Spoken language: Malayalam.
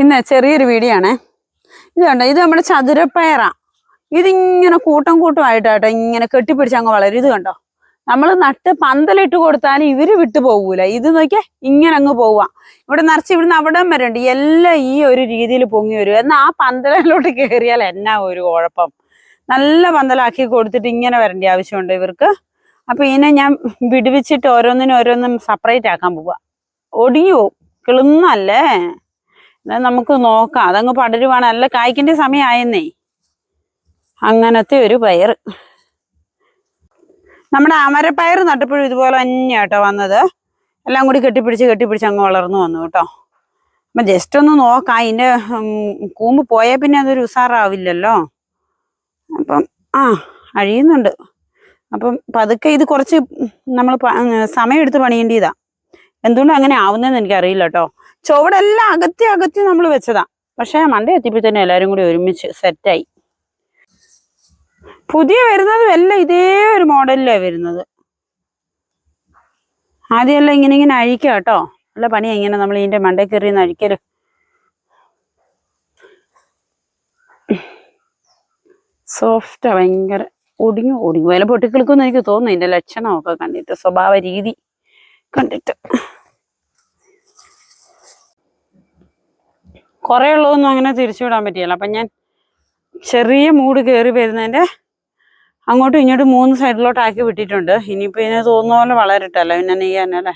ഇന്ന് ചെറിയൊരു വീഡിയോ ആണേ. ഇത് കണ്ടോ? ഇത് നമ്മുടെ ചതുരപ്പയറ. ഇതിങ്ങനെ കൂട്ടം കൂട്ടമായിട്ടാട്ടോ ഇങ്ങനെ കെട്ടിപ്പിടിച്ച് അങ്ങ് വളരും. ഇത് കണ്ടോ? നമ്മൾ നട്ട് പന്തലിട്ട് കൊടുത്താൽ ഇവർ വിട്ടു പോകൂല. ഇത് നോക്കിയാ ഇങ്ങനെ അങ്ങ് പോവാ. ഇവിടെ നിറച്ച് ഇവിടുന്ന് അവിടം വരെ ഉണ്ട്. എല്ലാം ഈ ഒരു രീതിയിൽ പൊങ്ങി വരും. എന്നാൽ ആ പന്തലിലോട്ട് കയറിയാൽ എന്നാ ഒരു കുഴപ്പം? നല്ല പന്തലാക്കി കൊടുത്തിട്ട് ഇങ്ങനെ വരേണ്ട ആവശ്യമുണ്ട് ഇവർക്ക്. അപ്പൊ ഇതിനെ ഞാൻ വിടുവിച്ചിട്ട് ഓരോന്നിനും ഓരോന്നും സെപ്പറേറ്റ് ആക്കാൻ പോവാ. പോവും. കിളുന്നല്ലേ നമുക്ക് നോക്കാം. അതങ്ങ് പടരുവാണ്. നല്ല കായ്ക്കിന്റെ സമയമായെന്നേ അങ്ങനത്തെ ഒരു പയർ നമ്മുടെ അമരപ്പയർ നട്ടപ്പോഴും ഇതുപോലെ തന്നെയാട്ടോ വന്നത്. എല്ലാം കൂടി കെട്ടിപ്പിടിച്ച് കെട്ടിപ്പിടിച്ച് അങ്ങ് വളർന്നു വന്നു കേട്ടോ. അപ്പം ജസ്റ്റ് ഒന്ന് നോക്കാം. അതിന്റെ കൂമ്പ് പോയാൽ പിന്നെ അതൊരു ഉസാറാവില്ലല്ലോ. അപ്പം ആ അഴിയുന്നുണ്ട്. അപ്പം പതുക്കെ ഇത് കുറച്ച് നമ്മൾ സമയം എടുത്ത് പണിയേണ്ടതാ എന്തുകൊണ്ട് അങ്ങനെ ആവുന്നതെന്ന് എനിക്കറിയില്ല കേട്ടോ ചുവടെല്ലാം അകത്തി അകത്തി നമ്മൾ വെച്ചതാ. പക്ഷെ മണ്ട തന്നെ എല്ലാരും കൂടി ഒരുമിച്ച് സെറ്റായി. പുതിയ വരുന്നതും എല്ലാം ഇതേ ഒരു മോഡലിലാണ് വരുന്നത്. ആദ്യമെല്ലാം ഇങ്ങനെ ഇങ്ങനെ അഴിക്കുക കേട്ടോ. നല്ല പണി ഇങ്ങനെ നമ്മൾ ഇതിന്റെ മണ്ടേ കയറി അഴിക്കൽ. സോഫ്റ്റാ ഭയങ്കര. ഒടിഞ്ഞു ഒടിഞ്ഞു. വില പൊട്ടിക്കിളിക്കുമെന്ന് എനിക്ക് തോന്നുന്നു ഇതിന്റെ ലക്ഷണമൊക്കെ കണ്ടിട്ട് സ്വഭാവ രീതി. കണ്ടിട്ട്. കുറേ ഉള്ളതൊന്നും അങ്ങനെ തിരിച്ചുവിടാൻ പറ്റിയല്ല. അപ്പം ഞാൻ ചെറിയ മൂട് കയറി വരുന്നതിന്റെ അങ്ങോട്ടും ഇങ്ങോട്ടും മൂന്ന് സൈഡിലോട്ടാക്കി വിട്ടിട്ടുണ്ട്. ഇനിയിപ്പോൾ ഇതിനെ തോന്നുന്ന പോലെ വളരട്ടല്ലോ. പിന്നെ നെയ്യാനല്ലേ